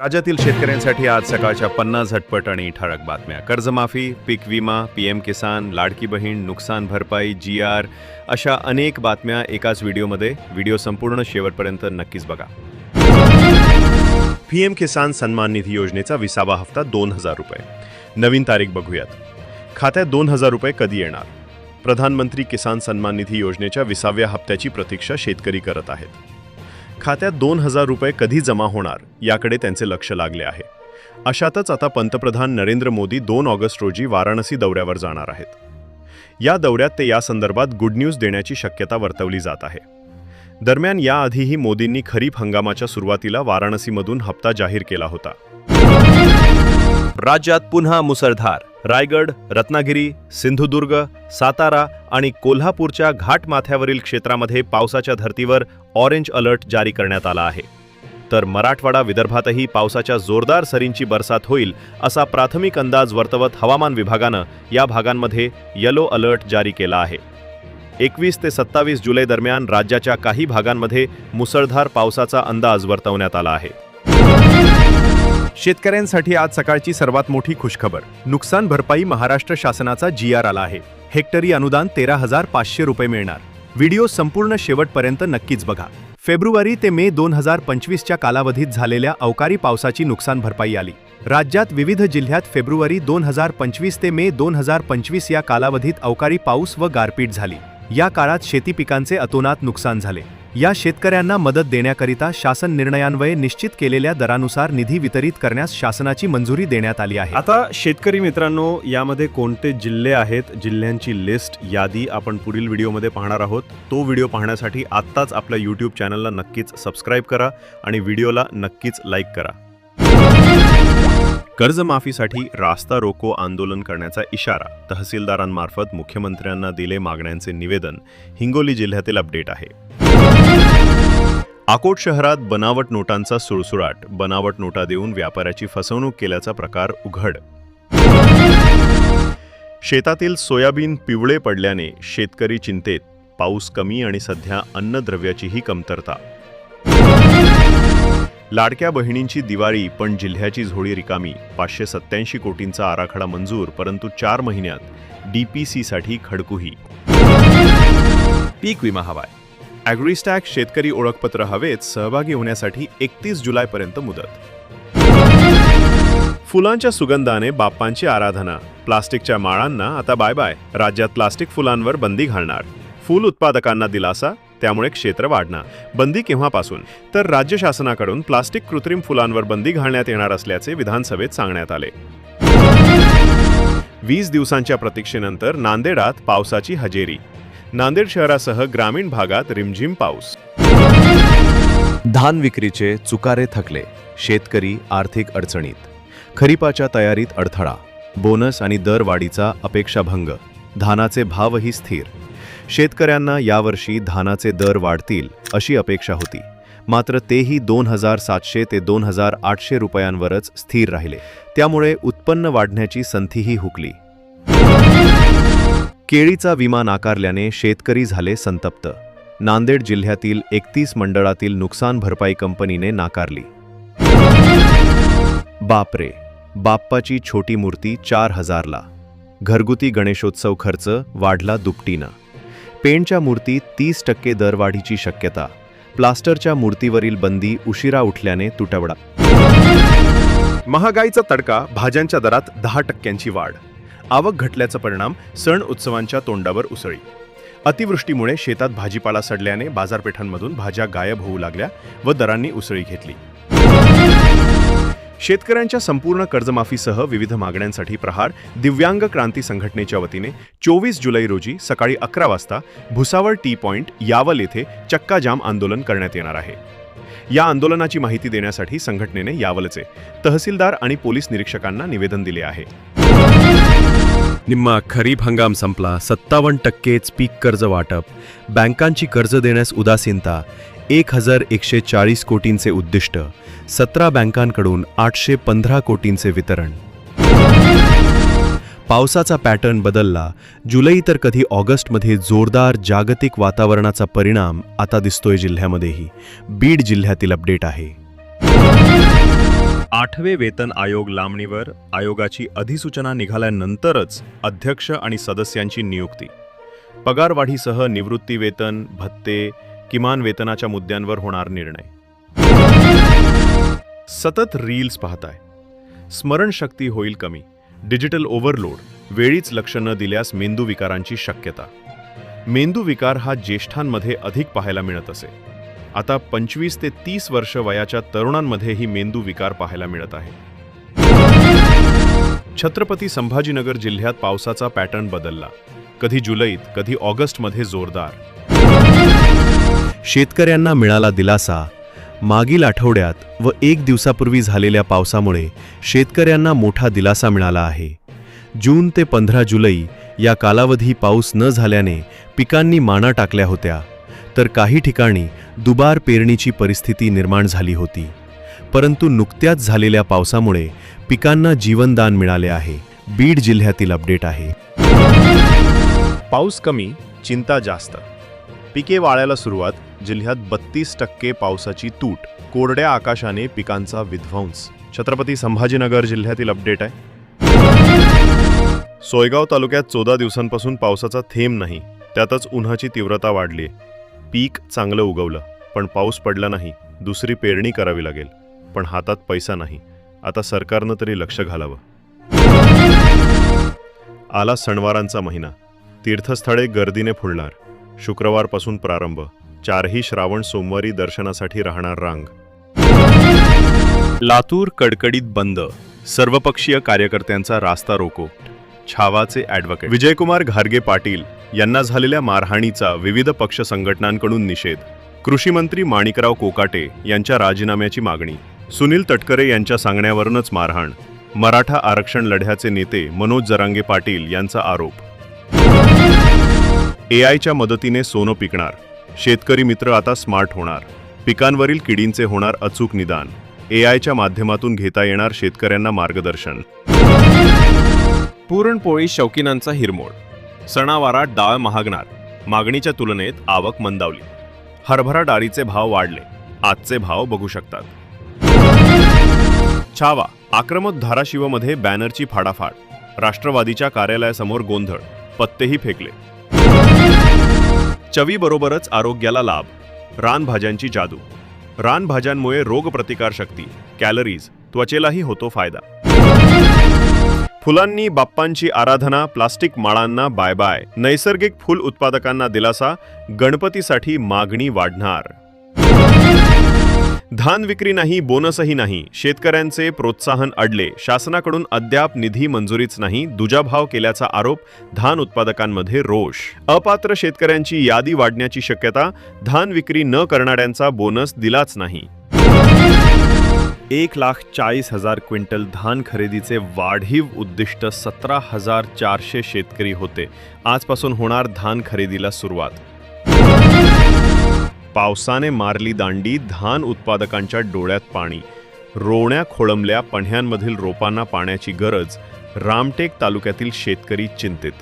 राज्यातील शेतकऱ्यांसाठी आज सकाळच्या पन्नास झटपट आणि ठळक बातम्या. कर्जमाफी पीक विमा पीएम किसान लाडकी बहीण नुकसान भरपाई जी आर अशा अनेक बातम्या एकाच व्हिडिओमध्ये. व्हिडिओ संपूर्ण शेवटपर्यंत नक्कीच बघा. पीएम किसान सन्मान निधी योजनेचा विसावा हप्ता दोन हजार रुपये. नवीन तारीख बघूयात. खात्यात दोन हजार रुपये कधी येणार? प्रधानमंत्री किसान सन्मान निधी योजनेच्या विसाव्या हप्त्याची प्रतीक्षा शेतकरी करत आहेत. खात्यात दोन हजार रुपये कधी जमा होणार याकडे त्यांचे लक्ष लागले आहे. अशातच आता पंतप्रधान नरेंद्र मोदी दोन ऑगस्ट रोजी वाराणसी दौऱ्यावर जाणार आहेत. या दौऱ्यात ते या संदर्भात गुड न्यूज देण्याची शक्यता वर्तवली जात आहे. दरम्यान याआधीही मोदींनी खरीप हंगामाच्या सुरुवातीला वाराणसीमधून हप्ता जाहीर केला होता. राज्यात पुन्हा मुसळधार. रायगड रत्नागिरी सिंधुदुर्ग सातारा आणि कोल्हापूरच्या घाटमाथ्यावरील क्षेत्रामध्ये पावसाच्या धर्तीवर ऑरेंज अलर्ट जारी करण्यात आला आहे. तर मराठवाडा विदर्भातही पावसाच्या जोरदार सरींची बरसात होईल असा प्राथमिक अंदाज वर्तवत हवामान विभागानं या भागांमध्ये येलो अलर्ट जारी केला आहे. एकवीस ते सत्तावीस जुलै दरम्यान राज्याच्या काही भागांमध्ये मुसळधार पावसाचा अंदाज वर्तवण्यात आला आहे. शेतकऱ्यांसाठी आज सकाळची सर्वात मोठी खुशखबर. नुकसान भरपाई महाराष्ट्र शासनाचा जी आर आला आहे. हेक्टरी अनुदान तेरा हजार पाचशे रुपये मिळणार. व्हिडिओ संपूर्ण शेवटपर्यंत नक्कीच बघा. फेब्रुवारी ते मे दोन हजार पंचवीसच्या कालावधीत झालेल्या अवकाळी पावसाची नुकसान भरपाई आली. राज्यात विविध जिल्ह्यात फेब्रुवारी दोन हजार पंचवीस ते मे दोन हजार पंचवीस या कालावधीत अवकाळी पाऊस व गारपीट झाली. या काळात शेती पिकांचे अतोनात नुकसान झाले. या शेतकऱ्यांना मदत देण्याकरिता शासन निर्णयान्वये निश्चित केलेल्या दरानुसार निधी वितरित करण्यास शासनाची मंजुरी देण्यात आली आहे. आता शेतकरी मित्रांनो यामध्ये कोणते जिल्हे आहेत जिल्ह्यांची लिस्ट यादी आपण पुढील व्हिडिओमध्ये पाहणार आहोत. तो व्हिडिओ पाहण्यासाठी आत्ताच आपल्या यूट्यूब चॅनलला नक्कीच सबस्क्राईब करा आणि व्हिडिओला नक्कीच लाईक करा. कर्जमाफीसाठी रास्ता रोको आंदोलन करण्याचा इशारा तहसीलदारांमार्फत मुख्यमंत्र्यांना दिले मागण्यांचे निवेदन हिंगोली जिल्ह्यातील अपडेट आहे. अकोट शहरात बनावट नोटांचा सुळसुळाट. बनावट नोटा देऊन व्यापाऱ्याची फसवणूक केल्याचा प्रकार उघड. शेतातील सोयाबीन पिवळे पडल्याने शेतकरी चिंतेत. पाऊस कमी आणि सध्या अन्नद्रव्याचीही कमतरता. लाडक्या बहिणींची दिवाळी पण जिल्ह्याची झोळी रिकामी. पाचशे सत्याऐंशी कोटींचा आराखडा मंजूर परंतु चार महिन्यात डीपीसीसाठी खडकुही. पीक विमा हवाय. ॲग्रिस्टॅक शेतकरी ओळखपत्र हवेत सहभागी होण्यासाठी एकतीस जुलैपर्यंत मुदत. फुलांच्या सुगंधाने बाप्पांची आराधना. प्लास्टिकच्या माळांना आता बाय बाय. राज्यात प्लास्टिक फुलांवर बंदी घालणार. फूल उत्पादकांना दिलासा त्यामुळे क्षेत्र वाढणार. बंदी केव्हापासून? तर राज्य शासनाकडून प्लास्टिक कृत्रिम फुलांवर बंदी घालण्यात येणार असल्याचे विधानसभेत सांगण्यात आले. वीस दिवसांच्या प्रतीक्षेनंतर नांदेडात पावसाची हजेरी. नांदेड शहरासह ग्रामीण भागात रिमझिम पाऊस. धान विक्रीचे चुकारे थकले शेतकरी आर्थिक अडचणीत. खरीपाच्या तयारीत अडथळा बोनस आणि दरवाढीचा अपेक्षाभंग धानाचे भावही स्थिर. शेतकऱ्यांना यावर्षी धानाचे दर वाढतील अशी अपेक्षा होती. मात्र तेही दोन हजार सातशे ते दोन हजार आठशे रुपयांवरच स्थिर राहिले. त्यामुळे उत्पन्न वाढण्याची संधीही हुकली. केळीचा विमा नाकारल्याने शेतकरी झाले संतप्त. नांदेड जिल्ह्यातील एकतीस मंडळातील नुकसान भरपाई कंपनीने नाकारली. बापरे! बाप्पाची छोटी मूर्ती चार हजारला. घरगुती गणेशोत्सव खर्च वाढला दुपटीनं. पेंटच्या मूर्ती तीस टक्के दरवाढीची शक्यता. प्लास्टरच्या मूर्तीवरील बंदी उशिरा उठल्याने तुटवडा. महागाईचा तडका भाज्यांच्या दरात दहा टक्क्यांची वाढ. आवक घटल्याचा परिणाम सण उत्सवांच्या तोंडावर उसळी. अतिवृष्टीमुळे शेतात भाजीपाला सडल्याने बाजारपेठांमधून भाज्या गायब होऊ लागल्या व दरांनी उसळी घेतली. शेतकऱ्यांच्या संपूर्ण कर्जमाफीसह विविध मागण्यांसाठी प्रहार दिव्यांग क्रांती संघटनेच्या वतीने चोवीस जुलै रोजी सकाळी अकरा वाजता भुसावळ टी पॉइंट यावल येथे चक्का जाम आंदोलन करण्यात येणार आहे. या आंदोलनाची माहिती देण्यासाठी संघटनेने यावलचे तहसीलदार आणि पोलीस निरीक्षकांना निवेदन दिले आहे. निम्मा खरीप हंगाम संपला सत्तावन्न टक्केच पीक कर्ज वाटप बँकांची कर्ज देण्यास उदासीनता एक हजार एकशे चाळीस कोटींचे उद्दिष्ट सतरा बँकांकडून आठशे पंधरा कोटींचे वितरण पावसाचा पॅटर्न बदलला जुलै तर कधी ऑगस्टमध्ये जोरदार जागतिक वातावरणाचा परिणाम आता दिसतोय जिल्ह्यामध्येही बीड जिल्ह्यातील अपडेट आहे आठवे वेतन आयोग लांबणीवर आयोगाची अधिसूचना निघाल्यानंतरच अध्यक्ष आणि सदस्यांची नियुक्ती. पगारवाढीसह निवृत्तीवेतन भत्ते किमान वेतनाच्या मुद्द्यांवर होणार निर्णय. सतत रील्स पाहताय. स्मरणशक्ती होईल कमी. Digital overload. वेळीच लक्ष न दिल्यास मेंदू विकारांची शक्यता. मेंदू विकार हा ज्येष्ठांमध्ये अधिक पाहायला मिळत असे. आता पंचवीस ते तीस वर्ष वयाच्या तरुणांमध्येही मेंदू विकार पाहायला मिळत आहे. छत्रपती संभाजीनगर जिल्ह्यात पावसाचा पॅटर्न बदलला. कधी जुलैत कधी ऑगस्टमध्ये जोरदार. शेतकऱ्यांना मिळाला दिलासा. मागील आठवड्यात व एक दिवसापूर्वी झालेल्या पावसामुळे शेतकऱ्यांना मोठा दिलासा मिळाला आहे. जून ते पंधरा जुलै या कालावधी पाऊस न झाल्याने पिकांनी माना टाकल्या होत्या. तर काही ठिकाणी दुबार पेरणीची परिस्थिती निर्माण झाली होती. परंतु नुकत्याच झालेल्या पावसामुळे पिकांना जीवनदान मिळाले आहे. बीड जिल्ह्यातील अपडेट आहे. पाऊस कमी चिंता जास्त. पिके वाळायला सुरुवात जिल्ह्यात बत्तीस टक्के पावसाची तूट. कोरड्या आकाशाने पिकांचा विध्वंस. छत्रपती संभाजीनगर जिल्ह्यातील अपडेट आहे. सोयगाव तालुक्यात चौदा दिवसांपासून पावसाचा थेंब नाही. त्यातच उन्हाची तीव्रता वाढली पीक चांगलं उगवलं पण पाऊस पडला नाही दुसरी पेरणी करावी लागेल. पण हातात पैसा नाही आता सरकारनं तरी लक्ष घालावं. आला सणवारांचा महिना. तीर्थस्थळे गर्दीने फुलणार. शुक्रवारपासून प्रारंभ. चारही श्रावण सोमवारी दर्शनासाठी राहणार रांग. लातूर कडकडीत बंद. सर्वपक्षीय कार्यकर्त्यांचा रास्ता रोको. छावाचे ॲडव्होकेट विजयकुमार घारगे पाटील यांना झालेल्या मारहाणीचा विविध पक्ष संघटनांकडून निषेध. कृषी मंत्री माणिकराव कोकाटे यांच्या राजीनाम्याची मागणी. सुनील तटकरे यांच्या सांगण्यावरूनच मारहाण. मराठा आरक्षण लढ्याचे नेते मनोज जरांगे पाटील यांचा आरोप. एआयच्या मदतीने सोनं पिकणार. शेतकरी मित्र आता स्मार्ट होणार. पिकांवरील किडींचे होणार अचूक निदान. एआयच्या माध्यमातून घेता येणार शेतकऱ्यांना मार्गदर्शन. पुरणपोळी शौकीनांचा हिरमोड. सणावारात डाळ महागणार. मागणीच्या तुलनेत आवक मंदावली. हरभरा डाळीचे भाव वाढले. आजचे भाव बघू शकतात. छावा आक्रमक धाराशिवमध्ये बॅनरची फाडाफाड. राष्ट्रवादीच्या कार्यालयासमोर गोंधळ. पत्तेही फेकले. चवीबरोबरच आरोग्याला लाभ. रानभाज्यांची जादू. रानभाज्यांमुळे रोगप्रतिकारशक्ती कॅलरीज त्वचेलाही होतो फायदा. फुलांनी बाप्पांची आराधना प्लास्टिक माळांना बाय बाय. नैसर्गिक फुल उत्पादकांना दिलासा गणपतीसाठी मागणी वाढणार. धान विक्री नाही बोनसही नाही. शेतकऱ्यांचे प्रोत्साहन अडले. शासनाकडून अद्याप निधी मंजुरीच नाही. दुजाभाव केल्याचा आरोप धान उत्पादकांमध्ये रोष. अपात्र शेतकऱ्यांची यादी वाढण्याची शक्यता धान विक्री न करणाऱ्यांचा बोनस दिलाच नाही. एक लाख चाळीस हजार क्विंटल धान खरेदीचे वाढीव उद्दिष्ट सतरा हजार चारशे शेतकरी होते. आजपासून होणार धान खरेदीला सुरुवात. पावसाने मारली दांडी धान उत्पादकांच्या डोळ्यात पाणी. रोवण्या खोळंबल्या पण्ह्यांमधील रोपांना पाण्याची गरज रामटेक तालुक्यातील शेतकरी चिंतित.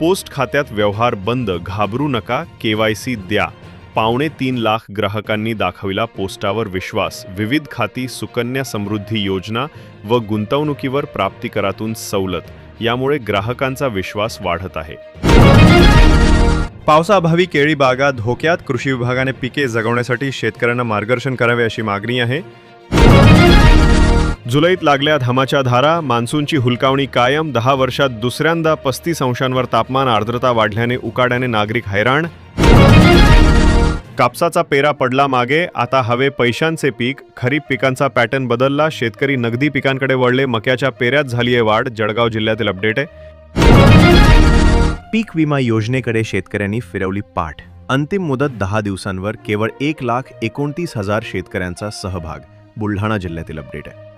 पोस्ट खात्यात व्यवहार बंद घाबरू नका केवायसी द्या. पावणे तीन लाख ग्राहकांनी दाखविला पोस्टावर विश्वास. विविध खाती सुकन्या समृद्धी योजना व गुंतवणुकीवर प्राप्तिकरातून सवलत. यामुळे ग्राहकांचा विश्वास वाढत आहे. पावसाअभावी केळी बागा धोक्यात. कृषी विभागाने पिके जगवण्यासाठी शेतकऱ्यांना मार्गदर्शन करावे अशी मागणी आहे. जुलैत लागल्या धामाच्या धारा. मान्सूनची हुलकावणी कायम. दहा वर्षात दुसऱ्यांदा पस्तीस अंशांवर तापमान आर्द्रता वाढल्याने उकाड्याने नागरिक हैराण. कापसाचा पेरा पडला मागे आता हवे पैशांचे पीक खरीप पिकांचा पॅटर्न बदलला शेतकरी नगदी पिकांकडे वळले मक्याच्या पेऱ्यात झालीये वाढ जळगाव जिल्ह्यातील अपडेट आहे. पीक विमा योजनेकडे शेतकऱ्यांनी फिरवली पाठ. अंतिम मुदत दहा दिवसांवर केवळ एक लाख एकोणतीस हजार शेतकऱ्यांचा सहभाग. बुलढाणा जिल्ह्यातील अपडेट आहे.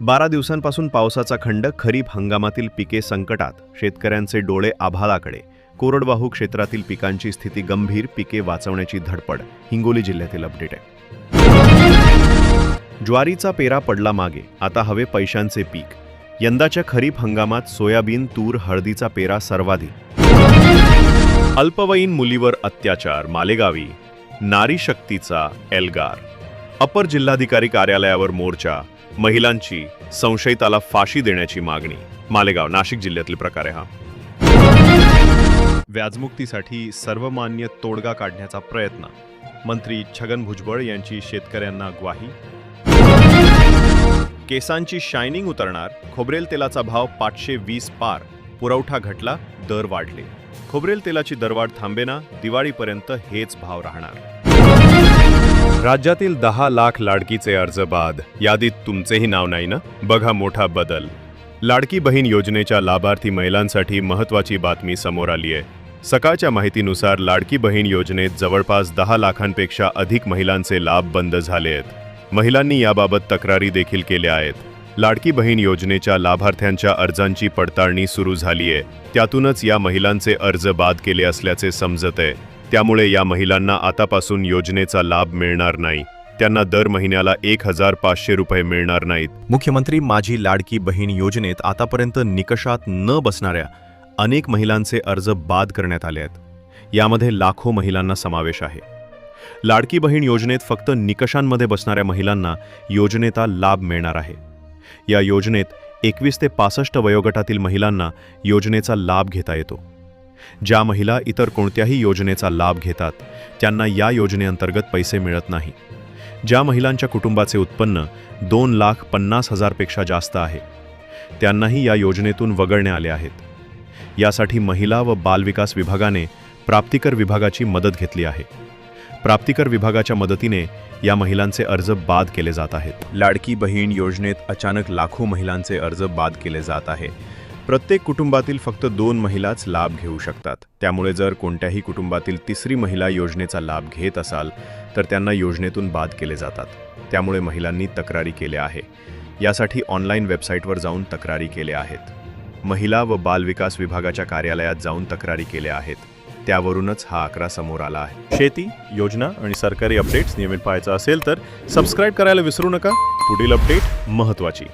बारा दिवसांपासून पावसाचा खंड खरीप हंगामातील पिके संकटात. शेतकऱ्यांचे डोळे आभाळाकडे. कोरडवाहू क्षेत्रातील पिकांची स्थिती गंभीर पिके वाचवण्याची धडपड. हिंगोली जिल्ह्यातील अपडेट आहे. ज्वारीचा पेरा पडला मागे आता हवे पैशांचे पीक. यंदाच्या खरीप हंगामात सोयाबीन तूर हळदीचा पेरा सर्वाधिक. अल्पवयीन मुलीवर अत्याचार मालेगावी. नारी शक्तीचा एल्गार. अपर जिल्हाधिकारी कार्यालयावर मोर्चा. महिलांची संशयिताला फाशी देण्याची मागणी. मालेगाव नाशिक जिल्ह्यातील प्रकार आहे हा. व्याजमुक्तीसाठी सर्वमान्य तोडगा काढण्याचा प्रयत्न. मंत्री छगन भुजबळ यांची शेतकऱ्यांना ग्वाही. केसांची शायनिंग उतरणार खोबरेल तेलाचा भाव पाचशे वीस पार पुरवठा घटला दर वाढले. खोबरेल तेलाची दरवाढ थांबेना दिवाळीपर्यंत हेच भाव राहणार. राज्यातील दहा लाख लाडकीचे अर्ज बाद यादीत तुमचेही नाव नाही ना? बघा मोठा बदल. लाडकी बहीण योजनेच्या लाभार्थी महिलांसाठी महत्त्वाची बातमी समोर आली आहे सकाळच्या माहितीनुसार लाडकी बहीण योजनेत जवळपास दहा लाखांपेक्षा अधिक महिलांचे लाभ बंद झाले आहेत. महिलांनी याबाबत तक्रारी देखील केल्या आहेत. लाडकी बहीण योजनेच्या लाभार्थ्यांच्या अर्जांची पडताळणी सुरू झाली आहे. त्यातूनच या महिलांचे अर्ज बाद केले असल्याचे समजत आहे. त्यामुळे या महिलांना आतापासून योजनेचा लाभ मिळणार नाही. त्यांना दर महिन्याला एक हजार पाचशे रुपये मिळणार नाहीत. मुख्यमंत्री माझी लाडकी बहीण योजनेत आतापर्यंत निकषात न बसणाऱ्या अनेक महिलांचे अर्ज बाद करण्यात आले आहेत. यामध्ये लाखो महिलांना समावेश आहे. लाडकी बहीण योजनेत फक्त निकषांमध्ये बसणाऱ्या महिलांना योजनेचा लाभ मिळणार आहे. या योजनेत एकवीस ते पासष्ट वयोगटातील महिलांना योजनेचा लाभ घेता येतो. ज्या महिला इतर कोणत्याही योजनेचा लाभ घेतात त्यांना या योजनेअंतर्गत पैसे मिळत नाही. ज्या महिलांच्या कुटुंबाचे उत्पन्न दोन लाख पन्नास हजारपेक्षा जास्त आहे त्यांनाही या योजनेतून वगळणे आले आहेत. यासाठी महिला व बालविकास विभागाने प्राप्तिकर विभागाची मदत घेतली आहे. प्राप्तिकर विभागाच्या मदतीने या महिलांचे अर्ज बाद केले जात आहेत. लाडकी बहीण योजनेत अचानक लाखो महिलांचे अर्ज बाद केले जात आहे. प्रत्येक कुटुंबातील फक्त दोन महिलाच लाभ घेऊ शकतात. त्यामुळे जर कोणत्याही कुटुंबातील तिसरी महिला योजनेचा लाभ घेत असाल तर त्यांना योजनेतून बाद केले जातात. त्यामुळे महिलांनी तक्रारी केल्या आहे. यासाठी ऑनलाईन वेबसाईटवर जाऊन तक्रारी केल्या आहेत. महिला व बालविकास विभागाच्या कार्यालयात जाऊन तक्रारी केल्या आहेत. त्यावरूनच हा आकडा समोर आला आहे. शेती योजना आणि सरकारी अपडेट्स नियमित पाहायचा असेल तर सबस्क्राईब करायला विसरू नका. पुढील अपडेट महत्त्वाची